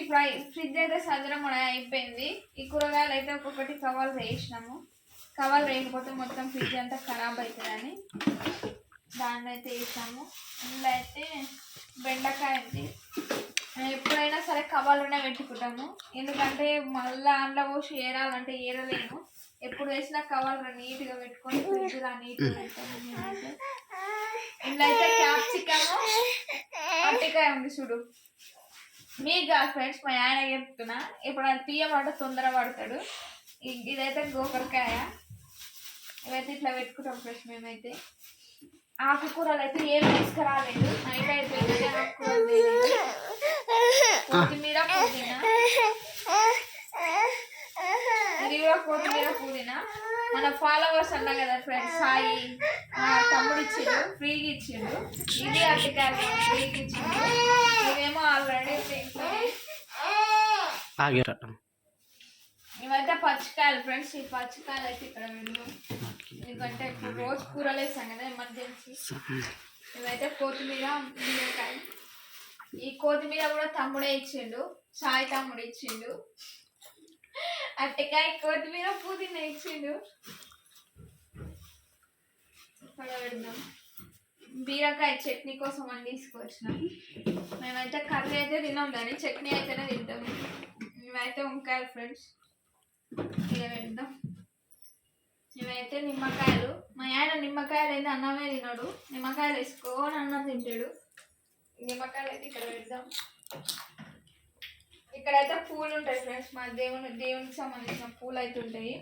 ఈ fry fridge అయితే సదరం అయిపోయింది. ఈ కూరగాయలు అయితే ఒక్కొక్కటి కవర్ వేసినాము కవర్ వేయకపోతే మొత్తం ఫ్రిడ్జ్ అంతా ఖరాబ్ అవుతుందని దాన్ని అయితే వేసాము. ఇందులో అయితే బెండకాయ ఉంది. మేము ఎప్పుడైనా సరే కవర్లోనే పెట్టుకుంటాము. ఎందుకంటే మళ్ళీ అందులో పోసి ఏరాలంటే ఏరలేము. ఎప్పుడు వేసినా కవర్ నీట్గా పెట్టుకొని ఫ్రిడ్జ్లో నీట్గా పెడతాము ఇందులో అయితే క్యాప్సికము అరటికాయ ఉంది చూడు. మీకు కాదు ఫ్రెండ్స్ మా ఆయన చెప్తున్నా ఇప్పుడు అది తీయమంటే తొందర పడతాడు ఇదైతే గోకరకాయ. ఇవైతే ఇట్లా పెట్టుకుంటాం ఫ్రెండ్స్ మేమైతే. ఆకుకూరలు అయితే ఏం తీసుకురాలేదు. నైట్ అయితే కొత్తిమీర పుదీనా. ఇది కూడా కొత్తిమీర పుదీనా. మన ఫాలోవర్స్ అన్నా కదా ఫ్రెండ్స్ సాయి తమ్ముడు ఇచ్చిండు ఫ్రీగా ఇచ్చిండు. ఇది అరటికాయలు ఫ్రీగా ఇచ్చిండు. ఇవేమో ఆల్రెడీ ఆగిరట ఇవైతే పచ్చికాయలు ఫ్రెండ్స్ ఈ పచ్చికాయలు అయితే ఇక్కడ వెళ్ళు ఎందుకంటే ఇప్పుడు రోజు కూరలు వేస్తాం కదా ఎమర్జెన్సీ ఇవైతే కొత్తిమీర బీరకాయ. ఈ కొత్తిమీర కూడా తమ్ముడే ఇచ్చిండు సాయి తమ్ముడు ఇచ్చిండు. అట్టకాయ కొత్తిమీర పుదీనా ఇచ్చిండు. ఇక్కడ పెడదాం. బీరకాయ చట్నీ కోసం అని తీసుకొచ్చినాం. మేమైతే కర్రీ అయితే తినాం కానీ చట్నీ అయితేనే తింటాం. మేమైతే వంకాయలు ఫ్రెండ్స్. ఇక పెడదాం. మేమైతే నిమ్మకాయలు. మా ఆయన నిమ్మకాయలు అయితే అన్నమే తినడు. నిమ్మకాయలు వేసుకోని అన్నం తింటాడు. నిమ్మకాయలు అయితే ఇక్కడ పెడదాం. ఇక్కడైతే పూలు ఉంటాయి ఫ్రెండ్స్ మా దేవుని దేవునికి సంబంధించిన పూలు అయితే ఉంటాయి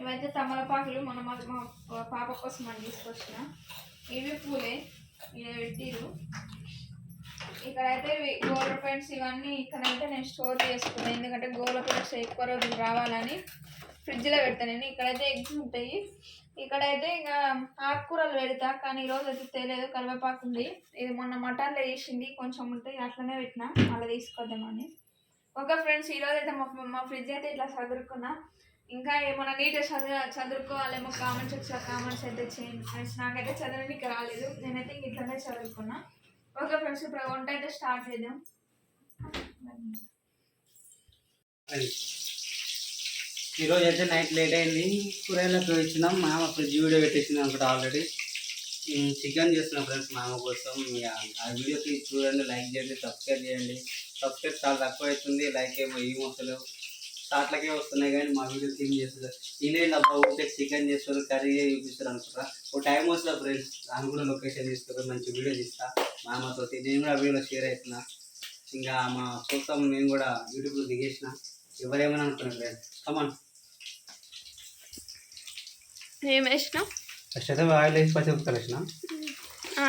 ఇవైతే తమలపాకులు మన మా పాప కోసం మనం తీసుకొచ్చిన. ఇవి పూలే. ఇవి పెట్టిరు ఇక్కడైతే గోల పెయింట్స్ ఇవన్నీ ఇక్కడైతే నేను స్టోర్ చేసుకున్నాను ఎందుకంటే గోల పెయింట్స్ ఎక్కువ రోజులు రావాలని ఫ్రిడ్జ్లో పెడతాను నేను. ఇక్కడైతే ఎగ్స్ ఉంటాయి. ఇక్కడైతే ఇక ఆకుకూరలు పెడతా కానీ ఈరోజు అయితే తెలియదు. కరివేపాకు ఉంది. ఇది మొన్న మటన్లో వేసింది కొంచెం ఉంటే అట్లనే పెట్టిన. మళ్ళీ తీసుకొద్దామని. ఓకే ఫ్రెండ్స్ ఈరోజు అయితే మా మా ఫ్రిడ్జ్ అయితే ఇట్లా చదువుకున్నా ఇంకా ఏమైనా నీట్గా చదువు చదువుకోవాలేమో కామెంట్స్ వచ్చా కామెంట్స్ అయితే చేయండి ఫ్రెండ్స్ నాకైతే చదవడానికి రాలేదు. నేనైతే ఇట్లానే చదువుకున్నా. ఓకే ఫ్రెండ్స్ ఇప్పుడు వంట అయితే స్టార్ట్ చేద్దాం. ఈరోజు అయితే నైట్ లేట్ అయింది. కూరగాయలకు ఇచ్చినాం మామ ఫ్రిడ్జ్ వీడియో పెట్టేసింది అనుకుంటా ఆల్రెడీ చికెన్ చేస్తున్నాం ఫ్రెండ్స్ మామ కోసం. ఇక ఆ వీడియోకి చూడండి లైక్ చేయండి సబ్స్క్రైబ్ చేయండి. సబ్స్క్రైబ్ చాలా తక్కువ అవుతుంది లైక్ ఏమో ఏం వస్తలేవు స్టార్ట్లకే వస్తున్నాయి కానీ మా వీడియో క్లీన్ చేస్తారు ఈయన డబ్బా చికెన్ చేస్తారు కర్రీ చూపిస్తారు అనుకుంటా. ఓ టైం వస్తుంది ఫ్రెండ్స్ దాని కూడా లొకేషన్ తీస్తారు మంచి వీడియో తీస్తా. మామతో నేను కూడా వీడియోలో షేర్ అవుతున్నా ఇంకా మా కోసం నేను కూడా యూట్యూబ్లో దిగేసిన. ఎవరేమని అనుకున్నాను ఫ్రెండ్స్ కమాన్ ఏం వేసినాం ఫస్ట్ అయితే ఆయిల్ వేసి పచ్చి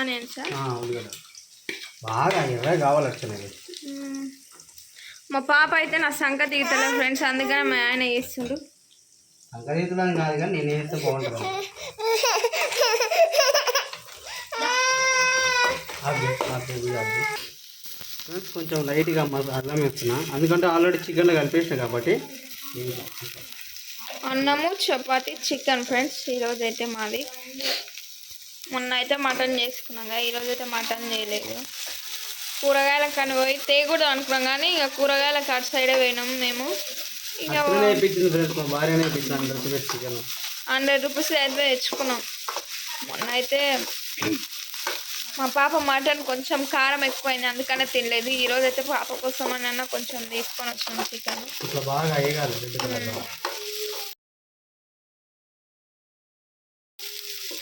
నేను సార్ ఉల్లిగడ్డ. బాగా ఎర్ర కావాలి వచ్చినది మా పాప అయితే నా సంక దిగుతలే ఫ్రెండ్స్ అందుకనే మా ఆయన చేస్తుండు. సంకరీతులని కాదు కానీ నేను వేస్తే బాగుంటుంది. కొంచెం లైట్గా అల్లం వేస్తున్నా. ఎందుకంటే ఆల్రెడీ చికెన్లో కలిపేసిన కాబట్టి. అన్నము చపాతి చికెన్ ఫ్రెండ్స్. ఈరోజు అయితే మాది మొన్న అయితే మటన్ చేసుకున్నాం కదా ఈరోజు అయితే మటన్ చేయలేదు. కూరగాయల కని పోయి తేకూడదు అనుకున్నాం కానీ ఇక కూరగాయల అటు సైడే పోయినాం మేము. ఇక హండ్రెడ్ రూపీస్ అయితే తెచ్చుకున్నాం. మొన్న అయితే మా పాప మటన్ కొంచెం కారం ఎక్కువైంది అందుకనే తినలేదు. ఈరోజు అయితే పాప కోసం అని అన్న కొంచెం తీసుకొని వచ్చినాం చికెన్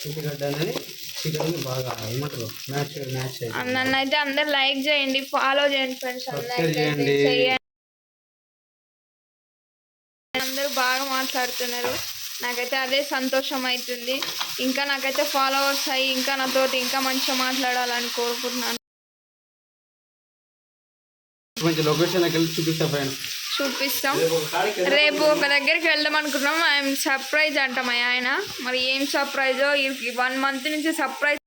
ఉల్లిగడ్డ అనేది చికెన్ బాగా ఏమంటారు? మ్యాచ్ మ్యాచ్ అయ్యింది నన్ను అయితే అందరు లైక్ చేయండి ఫాలో చేయండి ఫ్రెండ్స్ చేయండి. అందరూ బాగా మాట్లాడుతున్నారు. నాకైతే అదే సంతోషం అవుతుంది. ఇంకా నాకైతే ఫాలోవర్స్ అయ్యి ఇంకా నాతోటి ఇంకా మంచిగా మాట్లాడాలని కోరుకుంటున్నాను. మంచి లొకేషన్కి వెళ్ళి చూపిస్తా ఫ్రెండ్స్ చూపిస్తాం. రేపు ఒక దగ్గరికి వెళ్దాం అనుకున్నాం. ఐఎమ్ సర్ప్రైజ్ అంట మా ఆయన. మరి ఏం సర్ప్రైజో వన్ మంత్ నుంచి సర్ప్రైజ్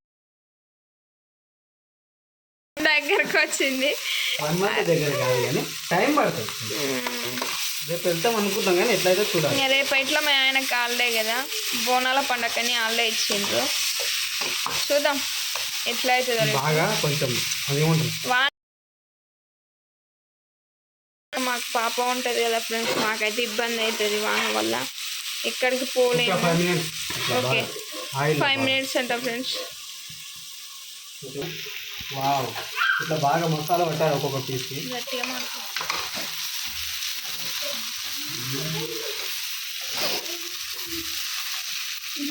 దగ్గరకు వచ్చింది. వన్ మంత్ దగ్గర కాదు కానీ టైం పడుతుంది. రేపు వెళ్తాం అనుకుంటాం కానీ ఎట్లయితే చూడాలి. రేపు ఇట్లా మా ఆయనకి హాలిడే కదా. బోనాల పండగని హాలిడే ఇచ్చిండ్రు. చూద్దాం. ఎట్లా అవుతుందో. బాగా కొంచెం మాకు పాప ఉంటుంది కదా ఫ్రెండ్స్ మాకైతే ఇబ్బంది అవుతుంది వాన వల్ల. ఎక్కడికి పోలేము. ఓకే. ఫైవ్ మినిట్స్ అంట ఫ్రెండ్స్. ఇట్లా బాగా మసాలా పట్టారు ఒక్కొక్క పీస్కి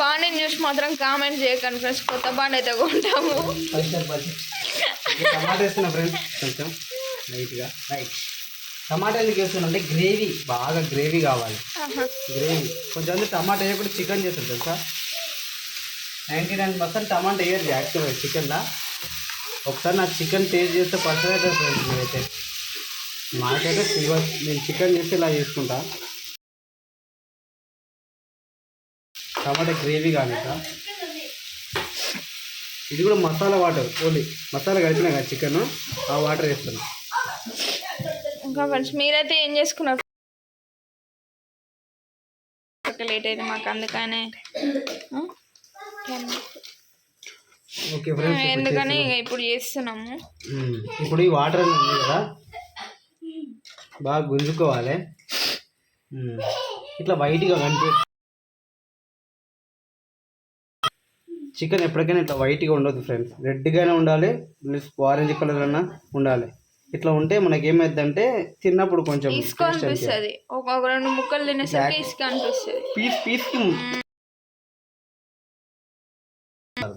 బాండీ న్యూస్ మాత్రం కామెంట్ చేయకండి ఫ్రెండ్స్ కొత్త బాండ్ అయితే కొంటాము టమాటా వేస్తున్నా ఫ్రెండ్స్. కొంచెం లైట్గా రైట్ టమాటా ఎందుకు గ్రేవీ బాగా గ్రేవీ కావాలి. గ్రేవీ. కొంచెం టమాటా వేయకుండా చికెన్ చేస్తారు తెలుసా? నైంటీ నైన్ పర్సెంట్ టమాటా వేయరు యాక్చువల్గా చికెన్లా. ఒకసారి నాకు చికెన్ టేస్ట్ చేస్తే పర్సెంట్ అయితే ఫ్రెండ్స్ నాకైతే ఫీవర్. నేను చికెన్ చేస్తే ఇలా చేసుకుంటా. టమాటా గ్రేవీ కానీ ఇది కూడా మసాలా వాటర్ ఓన్లీ మసాలా కలిపినా కదా చికెన్ ఆ వాటర్ వేస్తాను. ఫ్రెండ్స్ మీరైతే ఏం చేసుకున్నారు? లేట్ అయింది మాకు అందుకనే. ఎందుకని ఇప్పుడు చేస్తున్నాము. ఇప్పుడు ఈ వాటర్ ఉంది కదా? బాగా గుంజుకోవాలి. ఇట్లా వైట్గా కనిపి చికెన్ ఎప్పటికైనా ఇట్లా వైట్గా ఉండదు ఫ్రెండ్స్. రెడ్గానే ఉండాలి ప్లస్ ఆరెంజ్ కలర్ అన్నా ఉండాలి. ఇట్లా ఉంటే మనకి ఏమైందంటే తిన్నప్పుడు కొంచెం ఇసుక అనిపిస్తుంది. ఒక రెండు ముక్కలు తినేసరికి ఇసుక అనిపిస్తుంది. పీస్ పీస్కి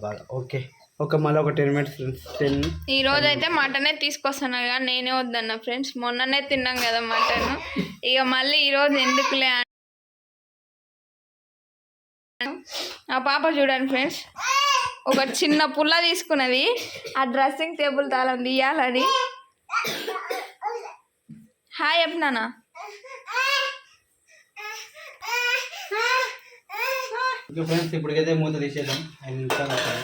బాగా ఓకే. ఒక మళ్ళీ ఒక టెన్ మినిట్స్ ఫ్రెండ్స్. టెన్. ఈ రోజు అయితే మటనే తీసుకొస్తాను కానీ నేనే వద్దన్న ఫ్రెండ్స్. మొన్ననే తిన్నాం కదా మటన్. ఇక మళ్ళీ ఈ రోజు ఎందుకులే ఆ పాప చూడండి ఫ్రెండ్స్. ఒక చిన్న పుల్ల తీసుకున్నది. ఆ డ్రెస్సింగ్ టేబుల్ తాళం తీయాలని హాయ్ అప్నానా ఓకే ఫ్రెండ్స్ ఇప్పటికైతే మూత తీసేద్దాం. ఐదు నిమిషాలు అవుతాయి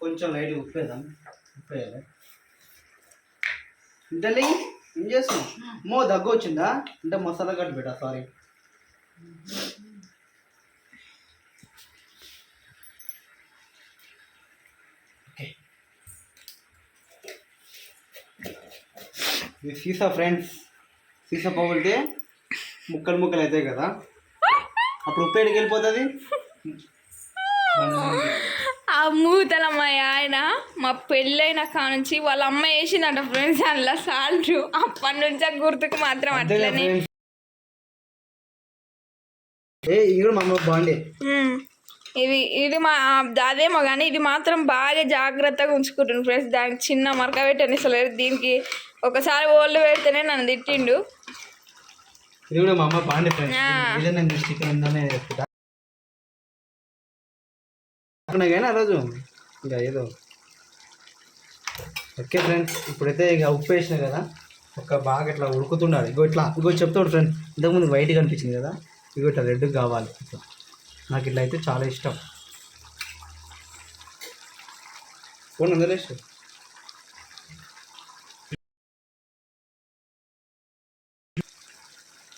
కొంచెం లైట్ ఉప్పేద్దాం. ఉప్పేయాలి. ఉప్పు ఇంతలే ఏం చేస్తున్నావు? మో దగ్గు వచ్చిందా అంటే మసాలా కట్టి పెట్టా సారీ ఇది సీసా ఫ్రెండ్స్. సీసా పగులితే ముక్కలు ముక్కలు అవుతాయి కదా. అప్పుడు ఉప్పు ఎడికి వెళ్ళిపోతుంది? ఆ మూతల మా ఆయన మా పెళ్ళైన కానుంచి వాళ్ళ అమ్మ వేసిందంట ఫ్రెండ్స్ అందులో సాల్ట్. అప్పటి నుంచి ఆ గుర్తుకు మాత్రం అట్లనే. ఇది. ఇది మా అదేమో కానీ ఇది మాత్రం బాగా జాగ్రత్తగా ఉంచుకుంటుంది ఫ్రెండ్స్. దానికి చిన్న మరక పెట్టనిస్తలేదు దీనికి ఒకసారి ఓళ్ళు పెడితేనే నన్ను తిట్టిండు. ఇది కూడా మా అమ్మ బాగుండే ఆ. కానీ రోజు ఇంకా ఏదో. ఓకే ఫ్రెండ్స్ ఇప్పుడైతే ఇక ఉప్పు వేసిన కదా ఒక బాగా ఇట్లా ఉడుకుతుండాలి. ఇగో ఇట్లా ఇగో చెప్తాడు ఫ్రెండ్స్ ఇంతకుముందు వైట్ కనిపించింది కదా ఇగో ఇట్లా రెడ్ కావాలి. ఇట్లా. నాకు ఇట్లా అయితే చాలా ఇష్టం. ఫోన్ అందలేసు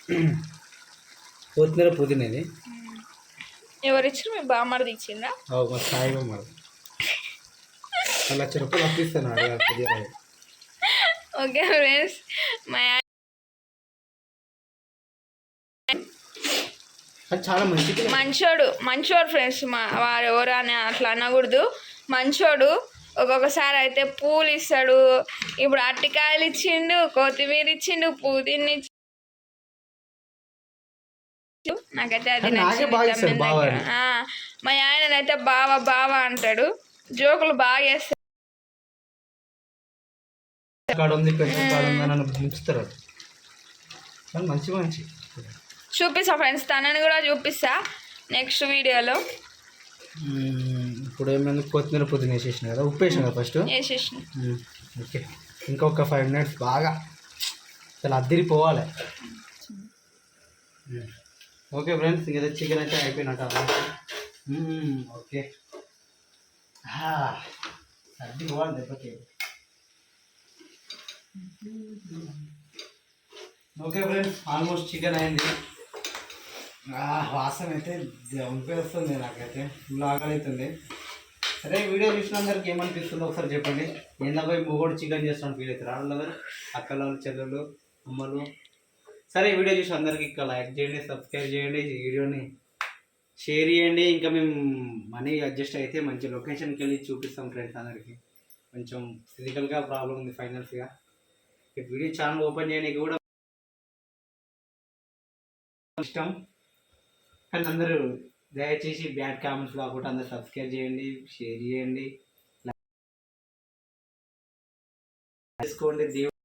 కొత్తిమీర పుదీనా ఇది. ఎవరిచ్చారు మీ బామ్మడిది ఇచ్చిందా మా సాయిబా మరి లక్ష రూపాయలు అప్పిస్తాను ఓకే ఫ్రెండ్స్. మా చాలా మంచిది మంచోడు మంచోడు ఫ్రెండ్స్ మా వారు ఎవరు అని అట్లా అనకూడదు. మంచోడు ఒక్కొక్కసారి అయితే పూలు ఇస్తాడు. ఇప్పుడు అరటికాయలు ఇచ్చిండు కొత్తిమీర ఇచ్చిండు పుదీనా ఇచ్చిండు నాకైతే అది నచ్చింది బావ మా ఆయననైతే బావ బావ అంటాడు. జోకులు బాగా వేస్తాడు మంచి మంచి. చూపిస్తా ఫ్రెండ్స్ తనని కూడా చూపిస్తా నెక్స్ట్ వీడియోలో. ఇప్పుడు ఏమైంది? కొత్తిమీర పుదీనా వేసేసిన కదా ఉప్పు వేసిన కదా ఫస్ట్? వేసేసి ఓకే. ఇంకొక ఫైవ్ మినిట్స్ బాగా. చాలా అద్దరిపోవాలి. ఓకే ఫ్రెండ్స్ ఇంకైతే చికెన్ అయితే అయిపోయినట్టు ఓకే. సర్ది పోవాలి దెబ్బకి. ఓకే ఫ్రెండ్స్ ఆల్మోస్ట్ చికెన్ అయింది. వాసన అయితే వస్తుంది నాకైతే. ఫుల్ ఆకలి అవుతుంది సరే వీడియో చూసినందరికి ఏమనిపిస్తుందో ఒకసారి చెప్పండి. ఎంత పోయి మొగోడు చికెన్ చేస్తాం ఫీల్ అవుతారు వాళ్ళందరూ అక్కల చెల్లెలు అమ్మలు సరే వీడియో చూసి అందరికీ ఇంకా లైక్ చేయండి సబ్స్క్రైబ్ చేయండి వీడియోని షేర్ చేయండి. ఇంకా మేము మనీ అడ్జస్ట్ అయితే మంచి లొకేషన్కి వెళ్ళి చూపిస్తాం ఫ్రెండ్స్ అందరికి. కొంచెం ఫిజికల్గా ప్రాబ్లం ఉంది ఫైనల్స్గా వీడియో ఛానల్ ఓపెన్ చేయడానికి కూడా ఇష్టం. కానీ అందరూ దయచేసి బ్యాడ్ కామెంట్స్ కాకుండా అందరు సబ్స్క్రైబ్ చేయండి షేర్ చేయండి. చేసుకోండి దేవుడు